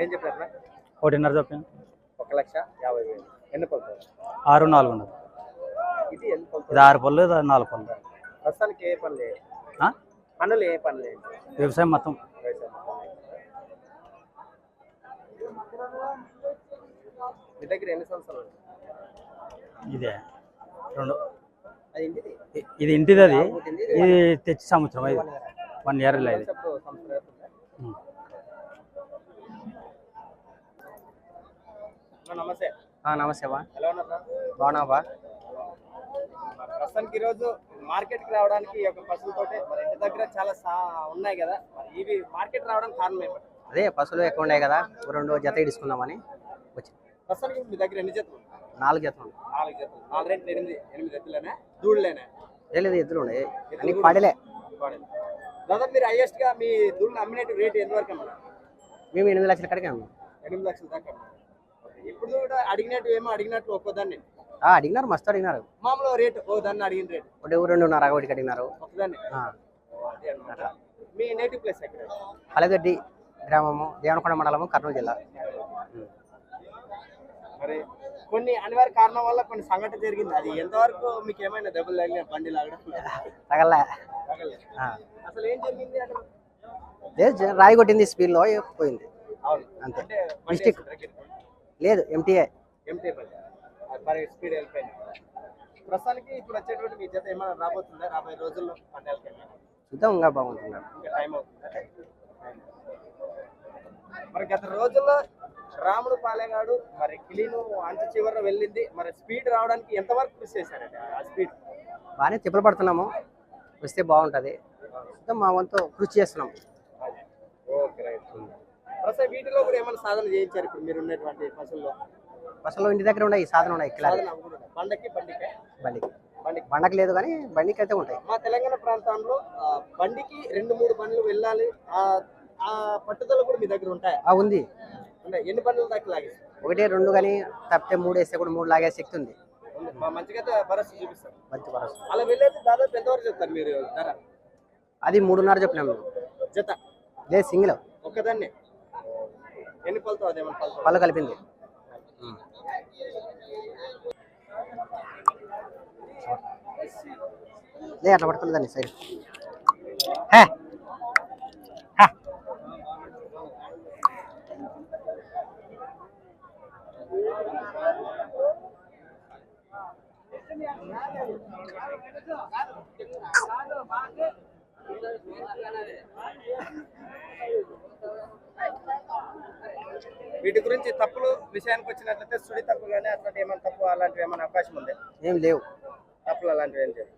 ఏం చెప్పారు ఒకటిన్నర చెప్పింది ఒక లక్ష యాభై వేలు. ఎన్ని పలుతుంది ఆరు నాలుగు ఉండదు ఇది ఎన్ని ఇది ఆరు పళ్ళు ఇది నాలుగు పళ్ళు. ప్రస్తుతానికి ఏ పనులు? లేదు? పనులు ఏ పనులు? లేదు వ్యవసాయం మొత్తం. మీ దగ్గర ఎన్ని సంవత్సరాలు? ఇదే. రెండు. ఇది ఇంటిది అది. ఇది తెచ్చి సంవత్సరం ఇది వన్ ఇయర్. ఇలా ఇది చెప్పు సంవత్సరం అవుతుందా? ఉం. అన్న, నమస్తే. నమస్తే బా ఎలా ఉన్నారు బాగున్నా బా ప్రస్తుతానికి ఈరోజు మార్కెట్కి రావడానికి ఈ యొక్క పశువులతోటి మరి ఇంటి దగ్గర చాలా ఉన్నాయి కదా. మరి ఇవి మార్కెట్ రావడానికి కారణం ఏమిటి? అదే పశువులు ఎక్కువ ఉన్నాయి కదా. రెండు జత తీసుకుందామని వచ్చి. ప్రస్తుతానికి మీ దగ్గర ఎన్ని జతలు? నాలుగు జతలు. నాలుగు జతలు. నాలుగు రెండు ఎనిమిది ఎనిమిది ఎత్తులేనా దూడలేనా? లేదు ఎద్దులు ఉన్నాయి. అన్ని పడలే. దాదాపు మీరు హైయెస్ట్గా మీ దూడలు అమ్మినట్టు రేట్ ఎంత వరకు మేము ఎనిమిది లక్షల కడిగా అమ్మాం. ఎనిమిది లక్షల దాకా. ఇప్పుడు కూడా అడిగినట్టు ఏమో అడిగినట్టు ఒక్కోదాన్ని అడిగినారు మస్తు అడిగినారు. మామూలు రేట్ ఓ దాన్ని అడిగిన రేట్. ఒకటి రెండున్నర ఒకటికి అడిగినారు. ఒకదాన్ని మీ నేటివ్ ప్లేస్ ఎక్కడ? అలగడ్డి గ్రామము దేవనకొండ మండలము కర్నూలు జిల్లా. మరి కొన్ని అనివార్య కారణం వల్ల కొన్ని సంఘటన జరిగింది. అది ఎంతవరకు మీకు ఏమైనా దెబ్బలు తగిలిన బండి లాగడం? తగలే. అసలు ఏం జరిగింది లేదు రాయి కొట్టింది స్పీడ్లో పోయింది. అవును. అంతే. అంటే లేదు ఎంటీఏ ఎంటీ బండి అది మరి స్పీడ్ వెళ్ళిపోయింది. ప్రస్తుతానికి ఇప్పుడు వచ్చేటువంటి మీ జత ఏమైనా రాబోతుందా? రాబోయే రోజుల్లో? చూద్దాం ఇంకా టైం అవుతుందా? మరి గత రోజుల్లో రాముడు పాలెగాడు మరి కిలీను అంత చివర వెళ్ళింది. మరి స్పీడ్ రావడానికి ఎంతవరకు కృషి చేశారండి? ఆ స్పీడ్ బాగానే తిప్పలు పడుతున్నాము. వస్తే బాగుంటుంది. మా వంతు కృషి చేస్తున్నాం. Okay right. ప్రస్తుతం వీటిలో కూడా ఏమైనా సాధన చేయించారు ఇప్పుడు మీరు ఉన్నటువంటి పశువుల్లో? బస్సులో ఇంటి దగ్గర ఉన్నాయి సాధన ఉన్నాయి కిలారి. బండకి బండికే? బండికి. బండికి. బండకి లేదు కానీ బండికి అయితే ఉంటాయి. మా తెలంగాణ ప్రాంతంలో బండికి రెండు మూడు బండ్లు వెళ్ళాలి. ఆ పట్టుదల కూడా మీ దగ్గర ఉంటాయా? ఆ ఉంది. అంటే ఎన్ని బండ్లు దాకా లాగేస్తారు ఒకటి రెండు కానీ తప్పితే మూడు వేస్తే కూడా మూడు లాగే శక్తి ఉంది. మంచిగా భరోసా చూపిస్తారు. మంచి భరోసా. అలా వెళ్ళేది దాదాపు ఎంతవరకు చెప్తారు మీరు ధర? అది మూడున్నర చెప్పినాం. మేము జత? లేదు సింగిల్. ఒక్కదాన్ని? ఎన్ని పలుతో అదేమన్నా పళ్ళు కలిపింది. లే అట్లా పట్టుకుని దాన్ని సైడ్. హే! వీటి గురించి తప్పులు విషయానికి వచ్చినట్లయితే సుడి తప్పు కానీ అట్లాంటి ఏమైనా తప్పు అలాంటివి ఏమైనా అవకాశం ఉంది? ఏం లేవు. తప్పులు అలాంటివి ఏం చేయరు